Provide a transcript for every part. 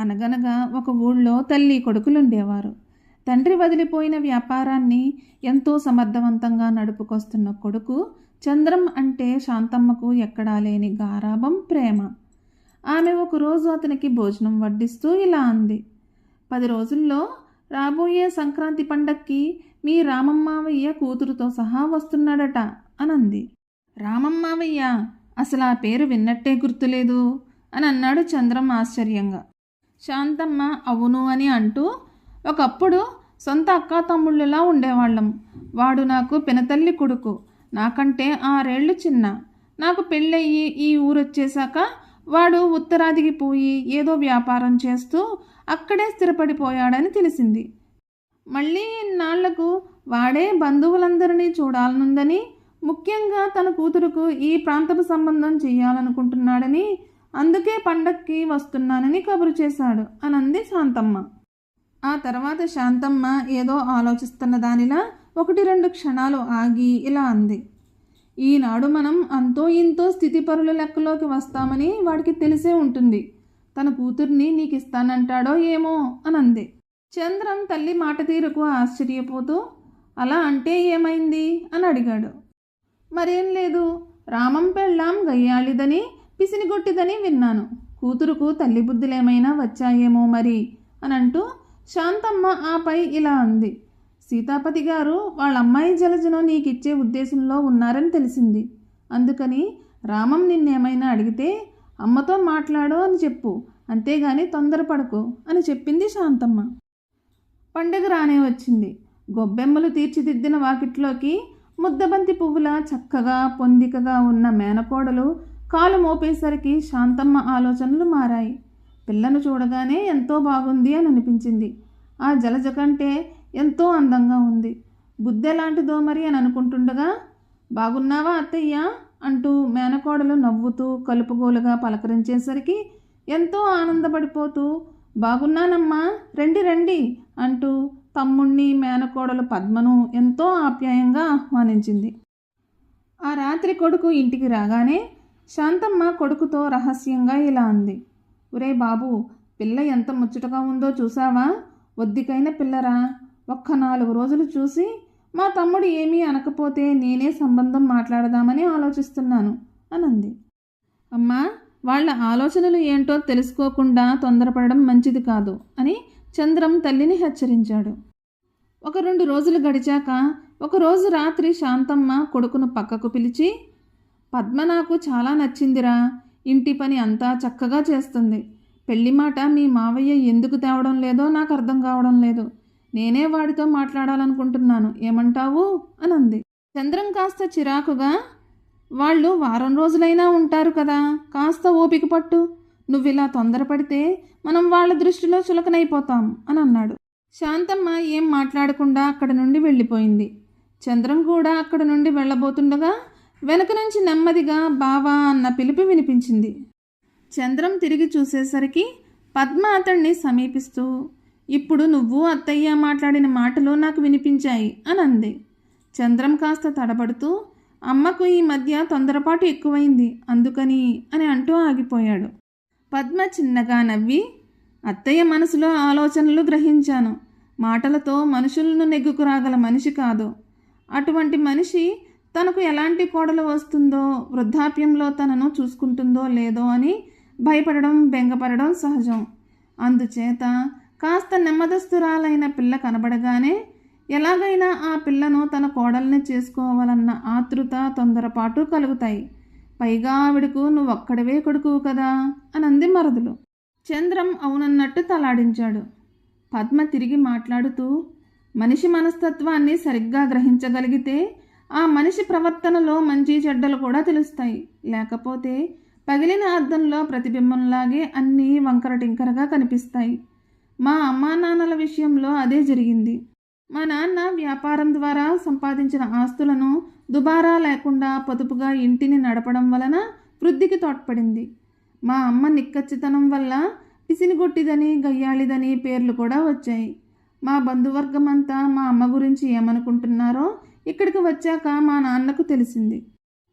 అనగనగా ఒక ఊళ్ళో తల్లి కొడుకులుండేవారు. తండ్రి వదిలిపోయిన వ్యాపారాన్ని ఎంతో సమర్థవంతంగా నడుపుకొస్తున్న కొడుకు చంద్రం అంటే శాంతమ్మకు ఎక్కడా లేని గారాభం ప్రేమ. ఆమె ఒకరోజు అతనికి భోజనం వడ్డిస్తూ ఇలా అంది. పది రోజుల్లో రాబోయే సంక్రాంతి పండక్కి మీ రామమ్మావయ్య కూతురుతో సహా వస్తున్నాడట అనంది. రామమ్మావయ్య అసలు ఆ పేరు విన్నట్టే గుర్తులేదు అని అన్నాడు చంద్రం ఆశ్చర్యంగా. శాంతమ్మ అవును అని అంటూ ఒకప్పుడు సొంత అక్కా తమ్ముళ్ళులా ఉండేవాళ్ళం. వాడు నాకు పినతల్లి కొడుకు. నాకంటే ఆరేళ్ళు చిన్న. నాకు పెళ్ళయ్యి ఈ ఊరొచ్చేశాక వాడు ఉత్తరాదికి పోయి ఏదో వ్యాపారం చేస్తూ అక్కడే స్థిరపడిపోయాడని తెలిసింది. మళ్ళీ ఇన్నాళ్ళకు వాడే బంధువులందరినీ చూడాలనుందని ముఖ్యంగా తన కూతురుకు ఈ ప్రాంతపు సంబంధం చేయాలనుకుంటున్నాడని అందుకే పండక్కి వస్తున్నానని కబురు చేశాడు అనంది శాంతమ్మ. ఆ తర్వాత శాంతమ్మ ఏదో ఆలోచిస్తున్న దానిలా ఒకటి రెండు క్షణాలు ఆగి ఇలా అంది. ఈనాడు మనం అంతో ఇంతో స్థితిపరుల లెక్కలోకి వస్తామని వాడికి తెలిసే ఉంటుంది. తన కూతుర్ని నీకు ఇస్తానంటాడో ఏమో అని అంది చంద్రం తల్లి మాట తీరుకు ఆశ్చర్యపోతూ అలా అంటే ఏమైంది? అని అడిగాడు. మరేం లేదు. రామం పెళ్ళాం గయ్యాళిదని పిసినిగొట్టిదని విన్నాను. కూతురుకు తల్లి బుద్ధులేమైనా వచ్చాయేమో మరి అని అంటూ శాంతమ్మ ఆపై ఇలా అంది. సీతాపతి గారు వాళ్ళ అమ్మాయి జలజను నీకిచ్చే ఉద్దేశంలో ఉన్నారని తెలిసింది. అందుకని రామం నిన్నేమైనా అడిగితే అమ్మతో మాట్లాడు అని చెప్పు. అంతేగాని తొందరపడకు అని చెప్పింది శాంతమ్మ. పండగ రానే వచ్చింది. గొబ్బెమ్మలు తీర్చిదిద్దిన వాకిట్లోకి ముద్దబంతి పువ్వుల చక్కగా పొందికగా ఉన్న మేనకోడలు కాలు మోపేసరికి శాంతమ్మ ఆలోచనలు మారాయి. పిల్లను చూడగానే ఎంతో బాగుంది అని అనిపించింది. ఆ జలజ కంటే ఎంతో అందంగా ఉంది. బుద్ధెలాంటిదో మరి అని అనుకుంటుండగా బాగున్నావా అత్తయ్య? అంటూ మేనకోడలు నవ్వుతూ కలుపుగోలుగా పలకరించేసరికి ఎంతో ఆనందపడిపోతూ బాగున్నానమ్మా రండి రండి అంటూ తమ్ముణ్ణి మేనకోడలు పద్మను ఎంతో ఆప్యాయంగా ఆహ్వానించింది. ఆ రాత్రి కొడుకు ఇంటికి రాగానే శాంతమ్మ కొడుకుతో రహస్యంగా ఇలా అంది. ఒరే బాబు పిల్ల ఎంత ముచ్చటగా ఉందో చూసావా ఒద్దికైన పిల్లరా. ఒక్క నాలుగు రోజులు చూసి మా తమ్ముడు ఏమీ అనకపోతే నేనే సంబంధం మాట్లాడదామని ఆలోచిస్తున్నాను అనంది. అమ్మా వాళ్ళ ఆలోచనలు ఏంటో తెలుసుకోకుండా తొందరపడడం మంచిది కాదు అని చంద్రం తల్లిని హెచ్చరించాడు. ఒక రెండు రోజులు గడిచాక ఒకరోజు రాత్రి శాంతమ్మ కొడుకును పక్కకు పిలిచి పద్మ నాకు చాలా నచ్చిందిరా. ఇంటి పని అంతా చక్కగా చేస్తుంది. పెళ్ళి మాట మీ మావయ్య ఎందుకు తేవడం లేదో నాకు అర్థం కావడం లేదు. నేనే వాడితో మాట్లాడాలనుకుంటున్నాను. ఏమంటావు? అని అంది చంద్రం కాస్త చిరాకుగా వాళ్ళు వారం రోజులైనా ఉంటారు కదా. కాస్త ఓపిక పట్టు. నువ్వు ఇలా తొందరపడితే మనం వాళ్ళ దృష్టిలో చులకనైపోతాం అని అన్నాడు. శాంతమ్మ ఏం మాట్లాడకుండా అక్కడి నుండి వెళ్ళిపోయింది. చంద్రం కూడా అక్కడ నుండి వెళ్ళబోతుండగా వెనక నుంచి నెమ్మదిగా బావా అన్న పిలుపు వినిపించింది. చంద్రం తిరిగి చూసేసరికి పద్మ అతణ్ణి సమీపిస్తూ ఇప్పుడు నువ్వు అత్తయ్య మాట్లాడిన మాటలు నాకు వినిపించాయి అని అంది. చంద్రం కాస్త తడబడుతూ అమ్మకు ఈ మధ్య తొందరపాటు ఎక్కువైంది అందుకని అని అంటూ ఆగిపోయాడు. పద్మ చిన్నగా నవ్వి అత్తయ్య మనసులో ఆలోచనలు గ్రహించాను. మాటలతో మనుషులను నెగ్గుకురాగల మనిషి కాదు. అటువంటి మనిషి తనకు ఎలాంటి కోడలు వస్తుందో వృద్ధాప్యంలో తనను చూసుకుంటుందో లేదో అని భయపడడం బెంగపడడం సహజం. అందుచేత కాస్త నెమ్మదస్తురాలైన పిల్ల కనబడగానే ఎలాగైనా ఆ పిల్లను తన కోడల్ని చేసుకోవాలన్న ఆతృత తొందరపాటు కలుగుతాయి. పైగా ఆవిడకు నువ్వు ఒక్కడవే కొడుకువు కదా అనంది మరదులు. చంద్రం అవునన్నట్టు తలాడించాడు. పద్మ తిరిగి మాట్లాడుతూ మనిషి మనస్తత్వాన్ని సరిగ్గా గ్రహించగలిగితే ఆ మనిషి ప్రవర్తనలో మంచి చెడ్డలు కూడా తెలుస్తాయి. లేకపోతే పగిలిన అద్దంలో ప్రతిబింబంలాగే అన్నీ వంకర టింకరగా కనిపిస్తాయి. మా అమ్మా నాన్నల విషయంలో అదే జరిగింది. మా నాన్న వ్యాపారం ద్వారా సంపాదించిన ఆస్తులను దుబారా లేకుండా పొదుపుగా ఇంటిని నడపడం వలన వృద్ధికి తోడ్పడింది. మా అమ్మ నిక్కచ్చితనం వల్ల పిసినిగొట్టిదని గయ్యాళిదని పేర్లు కూడా వచ్చాయి. మా బంధువర్గం అంతా మా అమ్మ గురించి ఏమనుకుంటున్నారో ఇక్కడికి వచ్చాక మా నాన్నకు తెలిసింది.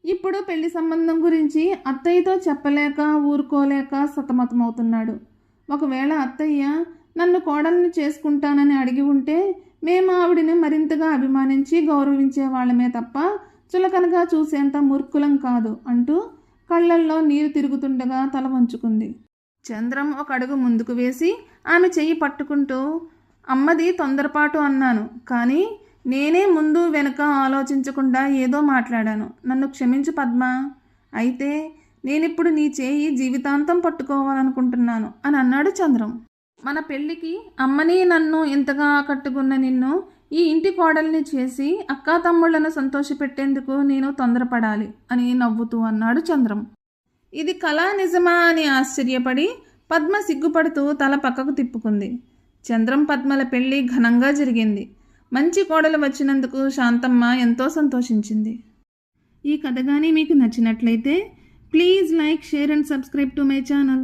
ఇప్పుడు పెళ్ళి సంబంధం గురించి అత్తయ్యతో చెప్పలేక ఊరుకోలేక సతమతమవుతున్నాడు. ఒకవేళ అత్తయ్య నన్ను కోడల్ని చేసుకుంటానని అడిగి ఉంటే మేము ఆవిడని మరింతగా అభిమానించి గౌరవించే వాళ్ళమే తప్ప చులకనగా చూసేంత మూర్ఖులం కాదు అంటూ కళ్ళల్లో నీరు తిరుగుతుండగా తల వంచుకుంది. చంద్రం ఒక అడుగు ముందుకు వేసి ఆమె చెయ్యి పట్టుకుంటూ అమ్మది తొందరపాటు అన్నాను. కానీ నేనే ముందు వెనుక ఆలోచించకుండా ఏదో మాట్లాడాను. నన్ను క్షమించు పద్మ. అయితే నేనిప్పుడు నీ చేయి జీవితాంతం పట్టుకోవాలనుకుంటున్నాను అని అన్నాడు చంద్రం. మన పెళ్ళికి అమ్మని నన్ను ఇంతగా ఆకట్టుకున్న నిన్ను ఈ ఇంటి కోడల్ని చేసి అక్కా తమ్ముళ్ళను సంతోషపెట్టేందుకు నేను తొందరపడాలి అని నవ్వుతూ అన్నాడు చంద్రం. ఇది కళా నిజమా అని ఆశ్చర్యపడి పద్మ సిగ్గుపడుతూ తల పక్కకు తిప్పుకుంది. చంద్రం పద్మల పెళ్ళి ఘనంగా జరిగింది. మంచి కోడలు వచ్చినందుకు శాంతమ్మ ఎంతో సంతోషించింది. ఈ కథ కానీ మీకు నచ్చినట్లయితే please like share and subscribe to my channel.